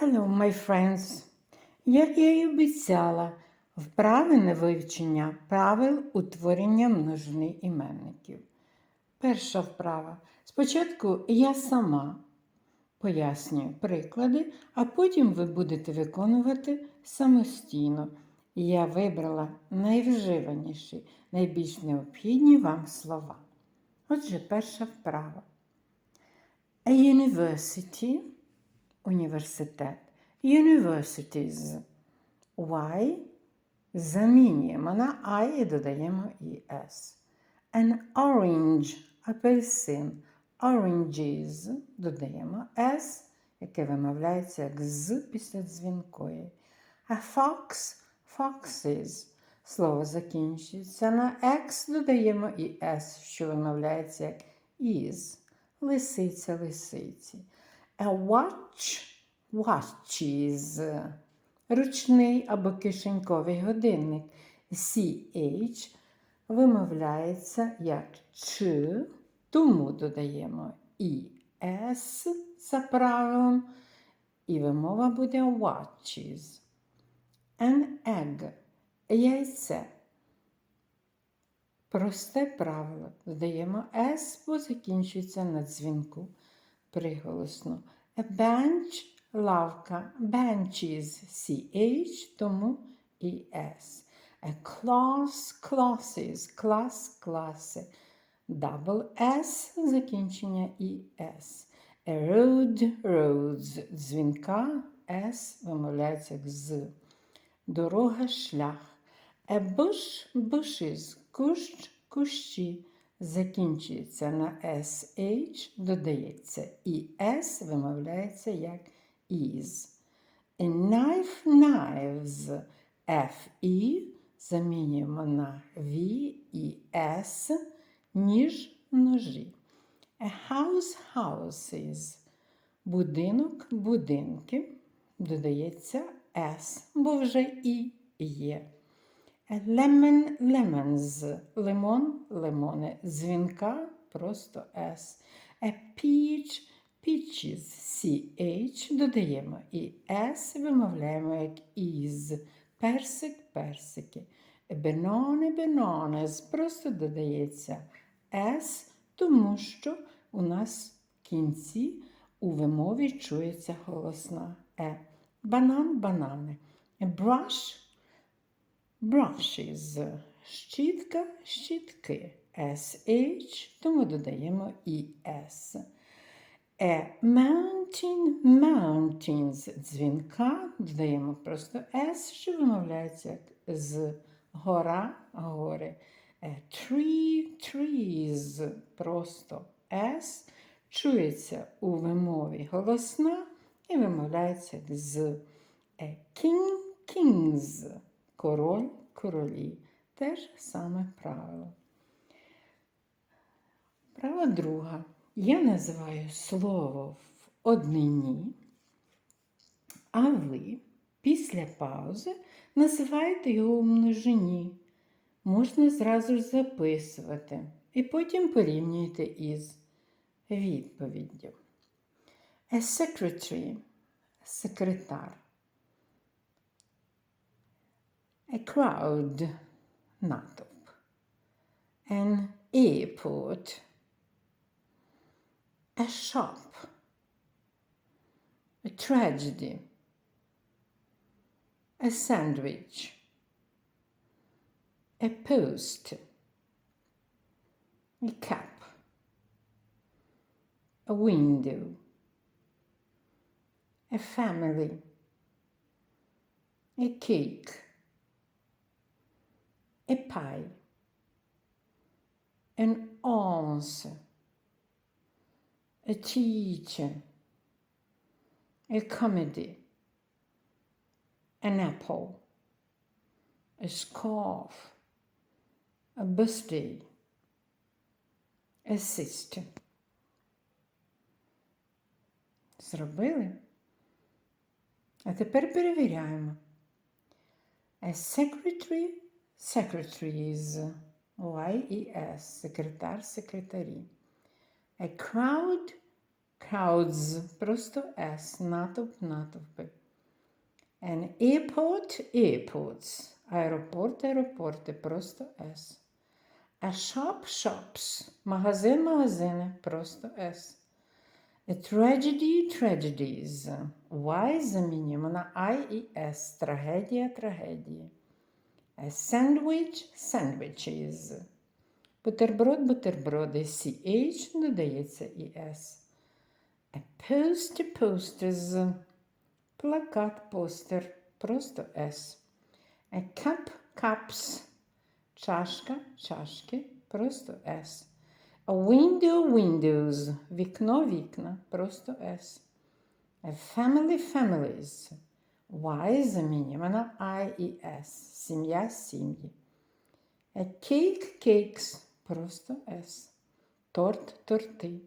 Hello, my friends! Як я й обіцяла, вправи вивчення правил утворення множини іменників. Перша вправа. Спочатку я сама пояснюю приклади, а потім ви будете виконувати самостійно. Я вибрала найвживаніші, найбільш необхідні вам слова. Отже, перша вправа. A university університет. Universities. Y замінюємо на I і додаємо ES. An orange апельсин. Oranges додаємо S, яке вимовляється як з після дзвінкої. A fox foxes. Слово закінчується на X, додаємо і S, що вимовляється як is. Лисиця лисиці. A watch watches. Ручний або кишеньковий годинник. CH вимовляється як Ч, тому додаємо і S за правилом, і вимова буде watches. An egg яйце. Просте правило. Додаємо S, бо закінчується на дзвінку приголосно. A bench лавка. Benches CH, тому і S. A class classes. Клас класи. Double S закінчення і S. A road roads. Дзвінка S вимовляється як з. Дорога шлях. A bush bushes. Кущ кущі. Закінчується на SH, додається і S вимовляється як is. A knife knives FE замінюємо на V і S, ніж ножі. A house houses. Будинок будинки. Додається S, бо вже і є. Lemon lemons. Лимон лимони. Дзвінка просто S. A peach peaches CH додаємо і S вимовляємо як is. Персик персики. Banana bananas просто додається S, тому що у нас в кінці у вимові чується голосна Е. Банан банани. Brush brushes. Щітка щітки. SH, тому додаємо S. A mountain mountains. Дзвінка додаємо просто S, що вимовляється як з гора гори. A tree trees. Просто S. Чується у вимові голосна і вимовляється як з A king kings. Король королі. Те ж саме правило. Права друга. Я називаю слово в однині, а ви після паузи називаєте його в множині. Можна зразу ж записувати і потім порівнюєте із відповіддю. A secretary – секретар. A crowd – натовп. An airport – a shop, a tragedy, a sandwich, a post, a cap, a window, a family, a cake, a pie, an answer a teacher, a comedy, an apple, a scarf, a birthday, a sister. Зробили? А тепер перевіряємо. A secretary, secretaries, Y і S, секретар, секретарі. A crowd Crowds, просто S, натовп, натовпи. An airport, airports. Аеропорт, аеропорти, просто S. A shop, shops. Магазин, магазини, просто S. A tragedy, tragedies. Y замінюємо на I і S. Трагедія, трагедії. A sandwich, sandwiches. Бутерброд, бутерброди. CH додається і S. A poster, posters. Плакат, постер. Просто S. A cup, cups. Чашка, чашки. Просто S. A window, windows. Вікно, вікна. Просто S. A family, families. Y замінюємо на I і S. Сім'я, сім'ї. A cake, cakes. Просто S. Торт, торти.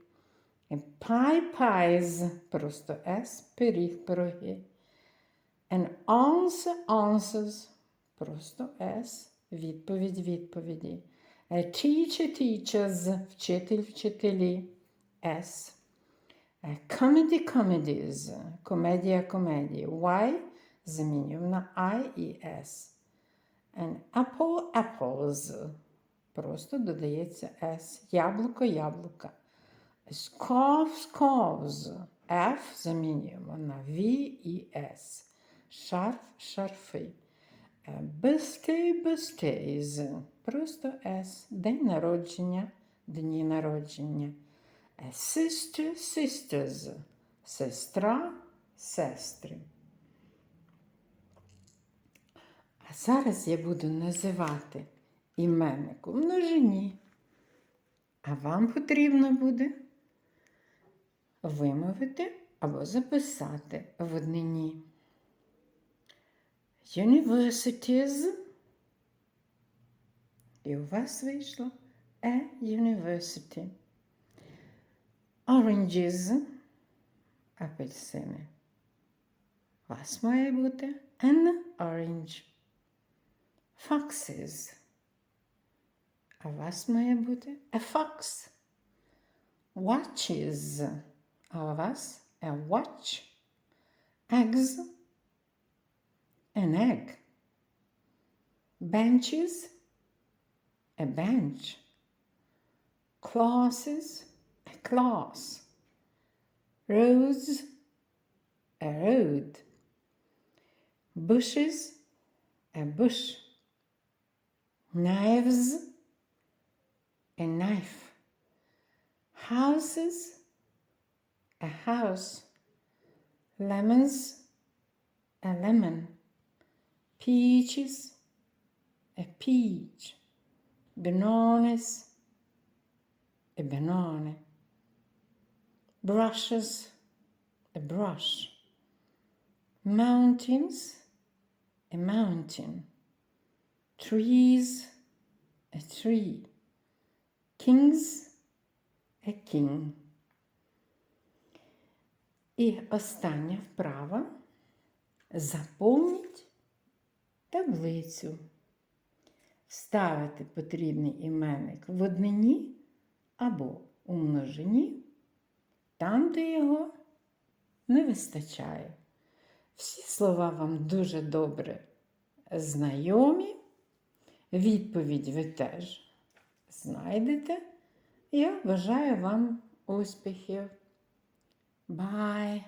A pie, pies. Просто S. Пиріг, пироги. An answer, answers. Просто S. Відповідь, відповіді. A teacher, teachers. Вчитель, вчителі. S. A comedy, comedies. Комедія, комедії. Y замінюємо на I і S. An apple, apples. Просто додається S. Яблуко, яблука. Scarf, scarves. F замінюємо на V і S. Шарф, шарфи. A birthday, birthdays. Просто S. День народження, дні народження. Sister, sisters. Сестра, сестри. А зараз я буду називати іменник у множині. А вам потрібно буде вимовити або записати в однині. Universities. І у вас вийшло a university. Oranges. Апельсини. У вас має бути an orange. Foxes. А у вас має бути a fox. Watches. А у вас a watch. Eggs. An egg. Benches. A bench. Classes. A class. Roads. A road. Bushes. A bush. Knives. A knife. Houses. A house. Lemons. A lemon. Peaches. A peach. Bananas. A banana. Brushes. A brush. Mountains. A mountain. Trees. A tree. Kings. A king. І остання вправа. Заповніть таблицю. Вставити потрібний іменник в однині або у множині, там, де його не вистачає. Всі слова вам дуже добре знайомі. Відповідь ви теж знайдете. Я бажаю вам успіхів. Bye.